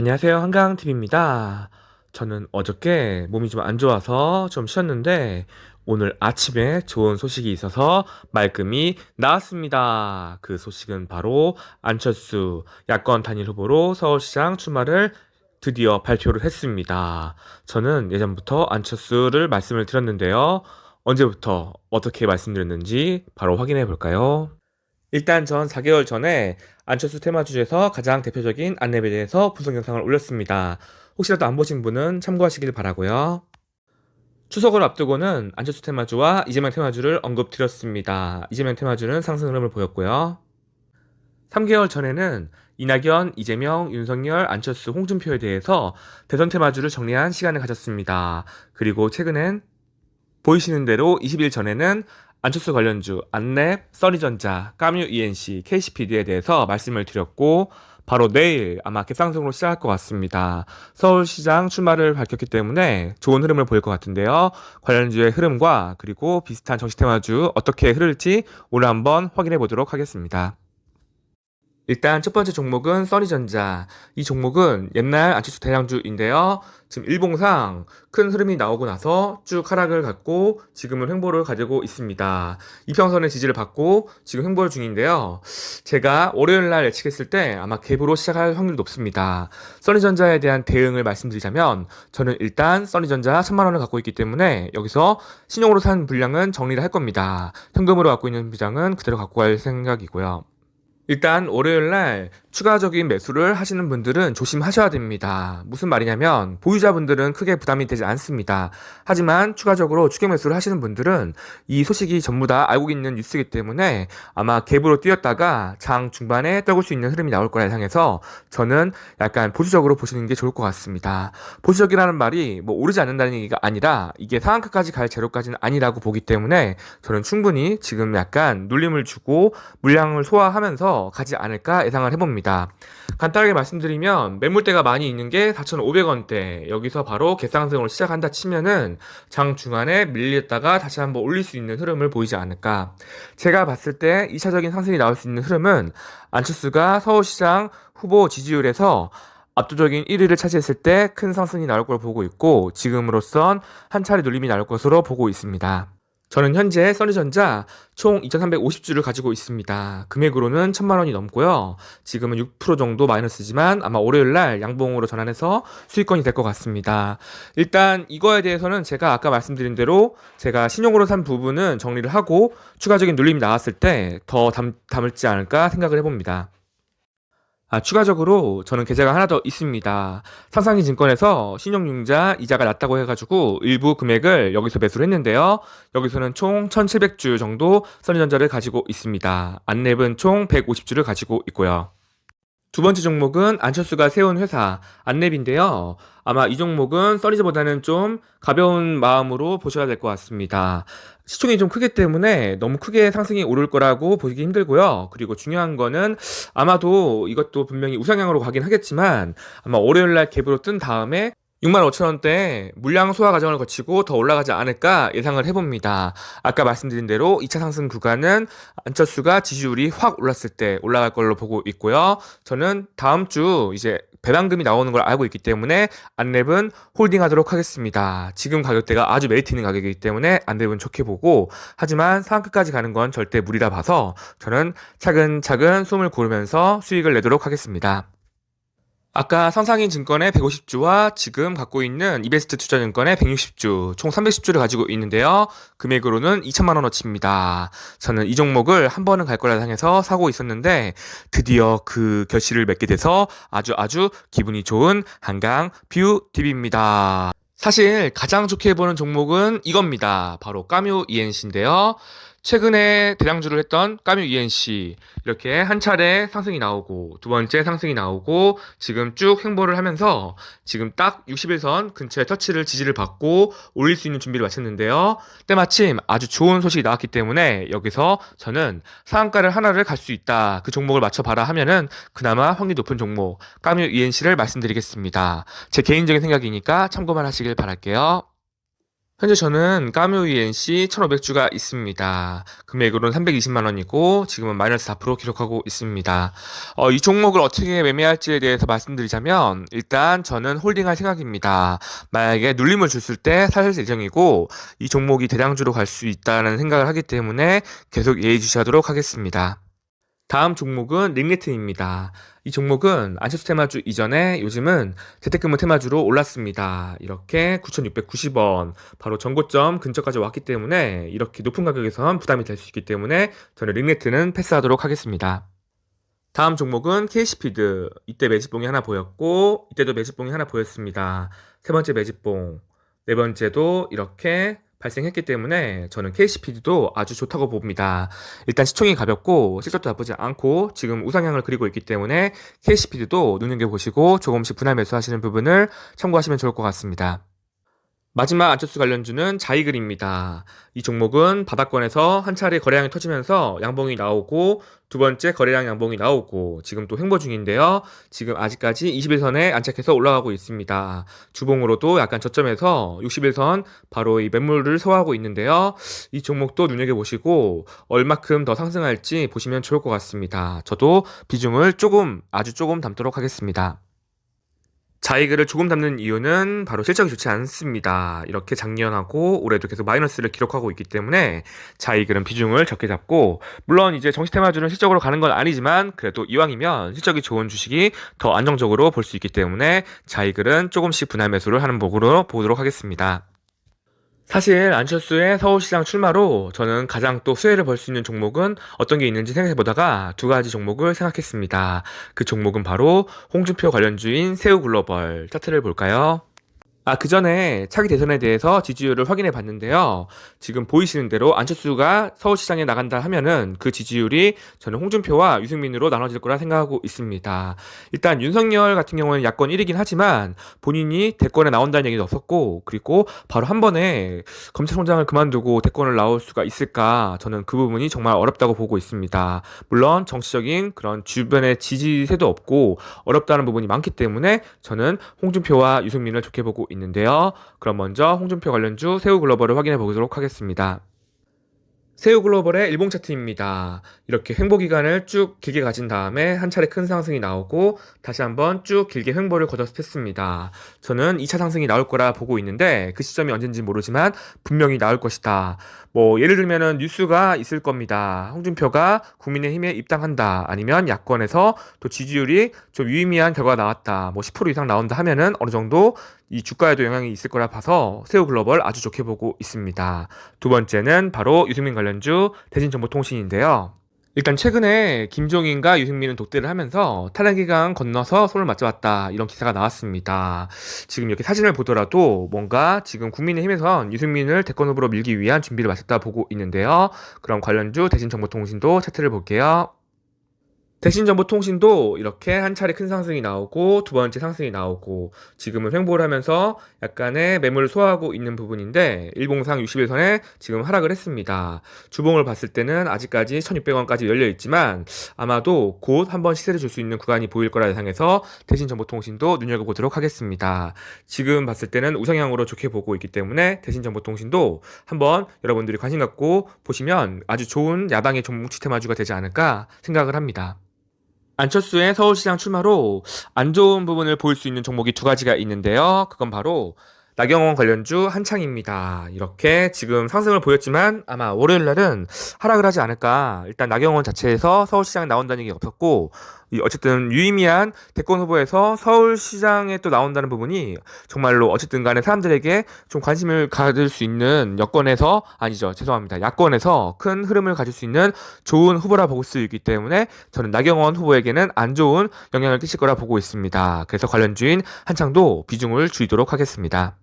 안녕하세요. 한강TV입니다. 저는 어저께 몸이 좀 안 좋아서 좀 쉬었는데, 오늘 아침에 좋은 소식이 있어서 말끔히 나왔습니다. 그 소식은 바로 안철수 야권 단일 후보로 서울시장 출마를 드디어 발표를 했습니다. 저는 예전부터 안철수를 말씀을 드렸는데요. 언제부터 어떻게 말씀드렸는지 바로 확인해 볼까요? 일단 전 4개월 전에 안철수 테마주에서 가장 대표적인 안내에 대해서 분석 영상을 올렸습니다. 혹시라도 안 보신 분은 참고하시길 바라고요. 추석을 앞두고는 안철수 테마주와 이재명 테마주를 언급드렸습니다. 이재명 테마주는 상승 흐름을 보였고요. 3개월 전에는 이낙연, 이재명, 윤석열, 안철수, 홍준표에 대해서 대선 테마주를 정리한 시간을 가졌습니다. 그리고 최근엔 보이시는 대로 20일 전에는 안철수 관련주, 안랩, 써니전자, 까뮤 ENC, KCPD에 대해서 말씀을 드렸고 바로 내일 아마 갭상승으로 시작할 것 같습니다. 서울시장 출마를 밝혔기 때문에 좋은 흐름을 보일 것 같은데요. 관련주의 흐름과 그리고 비슷한 정치 테마주 어떻게 흐를지 오늘 한번 확인해 보도록 하겠습니다. 일단 첫 번째 종목은 써니전자. 이 종목은 옛날 안철수 대량주인데요. 지금 일봉상 큰 흐름이 나오고 나서 쭉 하락을 갖고 지금은 횡보를 가지고 있습니다. 이평선의 지지를 받고 지금 횡보 중인데요. 제가 월요일 날 예측했을 때 아마 갭으로 시작할 확률이 높습니다. 써니전자에 대한 대응을 말씀드리자면 저는 일단 써니전자 천만 원을 갖고 있기 때문에 여기서 신용으로 산 분량은 정리를 할 겁니다. 현금으로 갖고 있는 비장은 그대로 갖고 갈 생각이고요. 일단 월요일 날 추가적인 매수를 하시는 분들은 조심하셔야 됩니다. 무슨 말이냐면 보유자분들은 크게 부담이 되지 않습니다. 하지만 추가적으로 추격 매수를 하시는 분들은 이 소식이 전부 다 알고 있는 뉴스이기 때문에 아마 갭으로 뛰었다가 장 중반에 떨굴 수 있는 흐름이 나올 거라 예상해서 저는 약간 보수적으로 보시는 게 좋을 것 같습니다. 보수적이라는 말이 뭐 오르지 않는다는 얘기가 아니라 이게 상한가까지 갈 재료까지는 아니라고 보기 때문에 저는 충분히 지금 약간 눌림을 주고 물량을 소화하면서 가지 않을까 예상을 해봅니다. 간단하게 말씀드리면 매물대가 많이 있는 게 4,500원대 여기서 바로 개상승으로 시작한다 치면은 장 중간에 밀렸다가 다시 한번 올릴 수 있는 흐름을 보이지 않을까 제가 봤을 때 2차적인 상승이 나올 수 있는 흐름은 안철수가 서울시장 후보 지지율에서 압도적인 1위를 차지했을 때 큰 상승이 나올 걸 보고 있고 지금으로선 한 차례 눌림이 나올 것으로 보고 있습니다. 저는 현재 써니전자 총 2,350주를 가지고 있습니다. 금액으로는 1,000만 원이 넘고요. 지금은 6% 정도 마이너스지만 아마 월요일 날 양봉으로 전환해서 수익권이 될 것 같습니다. 일단 이거에 대해서는 제가 아까 말씀드린 대로 제가 신용으로 산 부분은 정리를 하고 추가적인 눌림이 나왔을 때 더 담을지 않을까 생각을 해봅니다. 아, 추가적으로 저는 계좌가 하나 더 있습니다. 상상이 증권에서 신용융자 이자가 낮다고 해가지고 일부 금액을 여기서 매수를 했는데요. 여기서는 총 1700주 정도 써니전자를 가지고 있습니다. 안랩은 총 150주를 가지고 있고요. 두 번째 종목은 안철수가 세운 회사 안랩인데요. 아마 이 종목은 써니즈보다는 좀 가벼운 마음으로 보셔야 될 것 같습니다. 시총이 좀 크기 때문에 너무 크게 상승이 오를 거라고 보기 힘들고요. 그리고 중요한 거는 아마도 이것도 분명히 우상향으로 가긴 하겠지만 아마 월요일 날 갭으로 뜬 다음에 6만 5천 원대 물량 소화 과정을 거치고 더 올라가지 않을까 예상을 해봅니다. 아까 말씀드린 대로 2차 상승 구간은 안철수가 지지율이 확 올랐을 때 올라갈 걸로 보고 있고요. 저는 다음 주 이제 배당금이 나오는 걸 알고 있기 때문에 안랩은 홀딩하도록 하겠습니다. 지금 가격대가 아주 메리트 있는 가격이기 때문에 안랩은 좋게 보고 하지만 상한가까지 가는 건 절대 무리라 봐서 저는 차근차근 숨을 고르면서 수익을 내도록 하겠습니다. 아까 상상인 증권의 150주와 지금 갖고 있는 이베스트 투자증권의 160주, 총 310주를 가지고 있는데요. 금액으로는 2천만 원어치입니다. 저는 이 종목을 한 번은 갈 거라 생해서 사고 있었는데 드디어 그 결실을 맺게 돼서 아주 아주 기분이 좋은 한강 뷰 TV입니다. 사실 가장 좋게 보는 종목은 이겁니다. 바로 까뮤 ENC인데요. 최근에 대량주를 했던 까뮤 ENC 이렇게 한 차례 상승이 나오고 두 번째 상승이 나오고 지금 쭉 횡보를 하면서 지금 딱 60일선 근처에 터치를 지지를 받고 올릴 수 있는 준비를 마쳤는데요. 때마침 아주 좋은 소식이 나왔기 때문에 여기서 저는 상한가를 하나를 갈 수 있다. 그 종목을 맞춰봐라 하면은 그나마 확률 높은 종목 까뮤 ENC를 말씀드리겠습니다. 제 개인적인 생각이니까 참고만 하시길 바랄게요. 현재 저는 까뮤 ENC 1500주가 있습니다. 금액으로는 320만 원이고 지금은 마이너스 4% 기록하고 있습니다. 어, 이 종목을 어떻게 매매할지에 대해서 말씀드리자면 일단 저는 홀딩할 생각입니다. 만약에 눌림을 줬을 때 살 예정이고 이 종목이 대량주로 갈 수 있다는 생각을 하기 때문에 계속 예의주시하도록 하겠습니다. 다음 종목은 링네트입니다. 이 종목은 안철수 테마주 이전에 요즘은 재택근무 테마주로 올랐습니다. 이렇게 9,690원, 바로 전고점 근처까지 왔기 때문에 이렇게 높은 가격에선 부담이 될 수 있기 때문에 저는 링네트는 패스하도록 하겠습니다. 다음 종목은 KC피드. 이때 매집봉이 하나 보였고, 이때도 매집봉이 하나 보였습니다. 세 번째 매집봉. 네 번째도 이렇게 발생했기 때문에 저는 KCPD도 아주 좋다고 봅니다. 일단 시총이 가볍고 실적도 나쁘지 않고 지금 우상향을 그리고 있기 때문에 KCPD도 눈여겨보시고 조금씩 분할 매수하시는 부분을 참고하시면 좋을 것 같습니다. 마지막 안철수 관련주는 자이글입니다. 이 종목은 바닥권에서 한 차례 거래량이 터지면서 양봉이 나오고 두 번째 거래량 양봉이 나오고 지금 또 횡보 중인데요. 지금 아직까지 21선에 안착해서 올라가고 있습니다. 주봉으로도 약간 저점에서 61선 바로 이 매물을 소화하고 있는데요. 이 종목도 눈여겨보시고 얼마큼 더 상승할지 보시면 좋을 것 같습니다. 저도 비중을 조금 아주 조금 담도록 하겠습니다. 자이글을 조금 담는 이유는 바로 실적이 좋지 않습니다. 이렇게 작년하고 올해도 계속 마이너스를 기록하고 있기 때문에 자이글은 비중을 적게 잡고 물론 이제 정시 테마주는 실적으로 가는 건 아니지만 그래도 이왕이면 실적이 좋은 주식이 더 안정적으로 볼 수 있기 때문에 자이글은 조금씩 분할 매수를 하는 목으로 보도록 하겠습니다. 사실 안철수의 서울시장 출마로 저는 가장 또 수혜를 벌 수 있는 종목은 어떤 게 있는지 생각해 보다가 두 가지 종목을 생각했습니다. 그 종목은 바로 홍준표 관련주인 새우글로벌 차트를 볼까요? 아, 그 전에 차기 대선에 대해서 지지율을 확인해 봤는데요. 지금 보이시는 대로 안철수가 서울시장에 나간다 하면은 그 지지율이 저는 홍준표와 유승민으로 나눠질 거라 생각하고 있습니다. 일단 윤석열 같은 경우는 야권 1위긴 하지만 본인이 대권에 나온다는 얘기도 없었고, 그리고 바로 한 번에 검찰총장을 그만두고 대권을 나올 수가 있을까? 저는 그 부분이 정말 어렵다고 보고 있습니다. 물론 정치적인 그런 주변의 지지세도 없고 어렵다는 부분이 많기 때문에 저는 홍준표와 유승민을 좋게 보고 있는데요. 그럼 먼저 홍준표 관련주 새우 글로벌을 확인해 보도록 하겠습니다. 새우 글로벌의 일봉 차트입니다. 이렇게 횡보 기간을 쭉 길게 가진 다음에 한 차례 큰 상승이 나오고 다시 한번 쭉 길게 횡보를 거듭했습니다. 저는 2차 상승이 나올 거라 보고 있는데 그 시점이 언젠지 모르지만 분명히 나올 것이다. 뭐 예를 들면은 뉴스가 있을 겁니다. 홍준표가 국민의힘에 입당한다. 아니면 야권에서 또 지지율이 좀 유의미한 결과가 나왔다. 뭐 10% 이상 나온다 하면은 어느 정도 이 주가에도 영향이 있을 거라 봐서 새우글로벌 아주 좋게 보고 있습니다. 두 번째는 바로 유승민 관련주 대신정보통신인데요. 일단 최근에 김종인과 유승민은 독대를 하면서 탄핵 기간 건너서 손을 맞잡았다 이런 기사가 나왔습니다. 지금 이렇게 사진을 보더라도 뭔가 지금 국민의힘에선 유승민을 대권 후보로 밀기 위한 준비를 마쳤다 보고 있는데요. 그럼 관련주 대신정보통신도 차트를 볼게요. 대신정보통신도 이렇게 한 차례 큰 상승이 나오고 두 번째 상승이 나오고 지금은 횡보를 하면서 약간의 매물을 소화하고 있는 부분인데 일봉상 60일선에 지금 하락을 했습니다. 주봉을 봤을 때는 아직까지 1600원까지 열려 있지만 아마도 곧 한번 시세를 줄 수 있는 구간이 보일 거라 예상해서 대신정보통신도 눈여겨보도록 하겠습니다. 지금 봤을 때는 우상향으로 좋게 보고 있기 때문에 대신정보통신도 한번 여러분들이 관심 갖고 보시면 아주 좋은 야당의 종목 치테마주가 되지 않을까 생각을 합니다. 안철수의 서울시장 출마로 안 좋은 부분을 보일 수 있는 종목이 두 가지가 있는데요. 그건 바로 나경원 관련주 한창입니다. 이렇게 지금 상승을 보였지만 아마 월요일 날은 하락을 하지 않을까. 일단 나경원 자체에서 서울시장에 나온다는 얘기 없었고 어쨌든 유의미한 대권 후보에서 서울시장에 또 나온다는 부분이 정말로 어쨌든 간에 사람들에게 좀 관심을 가질 수 있는 여권에서 아니죠. 죄송합니다. 야권에서 큰 흐름을 가질 수 있는 좋은 후보라 보고 수 있기 때문에 저는 나경원 후보에게는 안 좋은 영향을 끼칠 거라 보고 있습니다. 그래서 관련 주인 한창도 비중을 줄이도록 하겠습니다.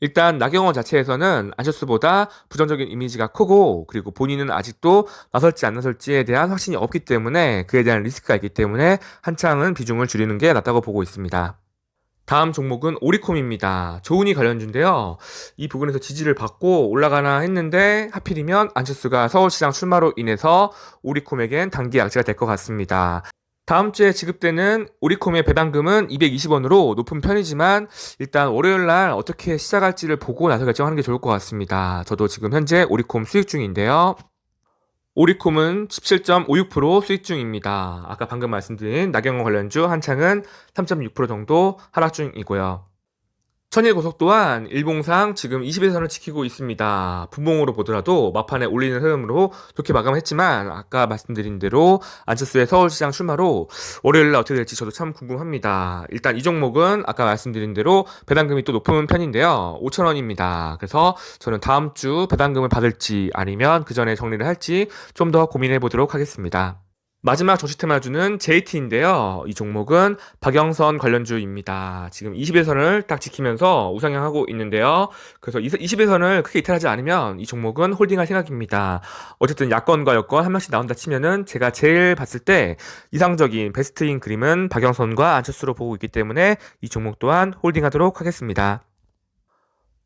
일단 나경원 자체에서는 안철수보다 부정적인 이미지가 크고 그리고 본인은 아직도 나설지 안 나설지에 대한 확신이 없기 때문에 그에 대한 리스크가 있기 때문에 한창은 비중을 줄이는 게 낫다고 보고 있습니다. 다음 종목은 오리콤입니다. 조은이 관련주인데요. 이 부분에서 지지를 받고 올라가나 했는데 하필이면 안철수가 서울시장 출마로 인해서 오리콤에겐 단기 약세가 될 것 같습니다. 다음 주에 지급되는 오리콤의 배당금은 220원으로 높은 편이지만 일단 월요일 날 어떻게 시작할지를 보고 나서 결정하는 게 좋을 것 같습니다. 저도 지금 현재 오리콤 수익 중인데요. 오리콤은 17.56% 수익 중입니다. 아까 방금 말씀드린 나경원 관련주 한창은 3.6% 정도 하락 중이고요. 천일고속 또한 일봉상 지금 20일선을 지키고 있습니다. 분봉으로 보더라도 막판에 올리는 흐름으로 좋게 마감했지만 아까 말씀드린 대로 안철수의 서울시장 출마로 월요일날 어떻게 될지 저도 참 궁금합니다. 일단 이 종목은 아까 말씀드린 대로 배당금이 또 높은 편인데요. 5천원입니다. 그래서 저는 다음 주 배당금을 받을지 아니면 그 전에 정리를 할지 좀 더 고민해 보도록 하겠습니다. 마지막 정시테마주는 JT인데요. 이 종목은 박영선 관련주입니다. 지금 20일선을 딱 지키면서 우상향하고 있는데요. 그래서 20일선을 크게 이탈하지 않으면 이 종목은 홀딩할 생각입니다. 어쨌든 야권과 여권 한 명씩 나온다 치면은 제가 제일 봤을 때 이상적인 베스트인 그림은 박영선과 안철수로 보고 있기 때문에 이 종목 또한 홀딩하도록 하겠습니다.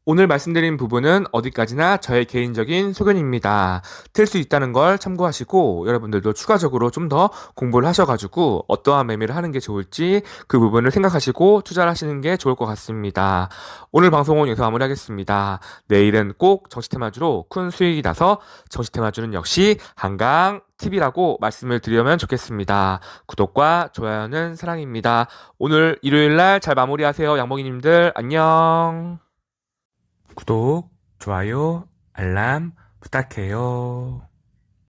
오늘 말씀드린 부분은 어디까지나 저의 개인적인 소견입니다. 틀 수 있다는 걸 참고하시고 여러분들도 추가적으로 좀 더 공부를 하셔가지고 어떠한 매매를 하는 게 좋을지 그 부분을 생각하시고 투자를 하시는 게 좋을 것 같습니다. 오늘 방송은 여기서 마무리하겠습니다. 내일은 꼭 정시테마주로 큰 수익이 나서 정시테마주는 역시 한강 TV라고 말씀을 드리면 좋겠습니다. 구독과 좋아요는 사랑입니다. 오늘 일요일 날 잘 마무리하세요. 양봉이님들 안녕. 구독, 좋아요, 알람 부탁해요.